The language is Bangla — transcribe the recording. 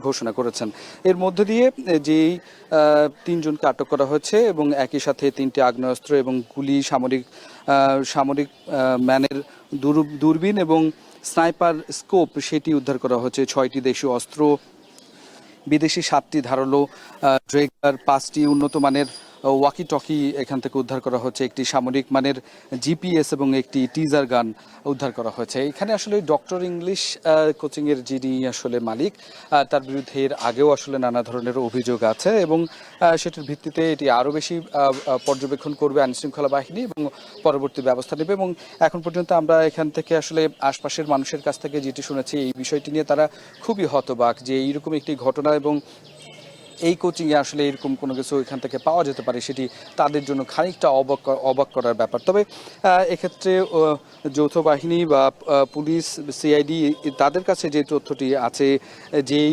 ঘোষণা করেছেন। এর মধ্য দিয়ে যেই তিনজনকে আটক করা হয়েছে এবং একই সাথে তিনটি আগ্নেয়াস্ত্র এবং গুলি সামরিক সামরিক ম্যানের দূর- দূরবীন এবং স্নাইপার স্কোপ সেটি উদ্ধার করা হয়েছে। ছয়টি দেশীয় অস্ত্র, বিদেশি সাতটি ধারালো ড্রেগার, পাঁচটি উন্নত মানের ওয়াকি টকি এখান থেকে উদ্ধার করা হচ্ছে। একটি সামরিক মানের জিপিএস এবং একটি টিজার গান উদ্ধার করা হয়েছে। এখানে আসলে ডক্টর ইংলিশ কোচিং এর যিনি আসলে মালিক তার বিরুদ্ধে এর আগেও আসলে নানা ধরনের অভিযোগ আছে এবং সেটির ভিত্তিতে এটি আরও বেশি পর্যবেক্ষণ করবে আইনশৃঙ্খলা বাহিনী এবং পরবর্তী ব্যবস্থা নেবে এবং এখন পর্যন্ত আমরা এখান থেকে আসলে আশপাশের মানুষের কাছ থেকে যেটি শুনেছি, এই বিষয়টি নিয়ে তারা খুবই হতবাক যে এইরকম একটি ঘটনা এবং এই কোচিংয়ে আসলে এরকম কোনো কিছু এখান থেকে পাওয়া যেতে পারে সেটি তাদের জন্য খানিকটা অবাক অবাক করার ব্যাপার। তবে এক্ষেত্রে যৌথ বাহিনী বা পুলিশ সিআইডি তাদের কাছে যে তথ্যটি আছে, যেই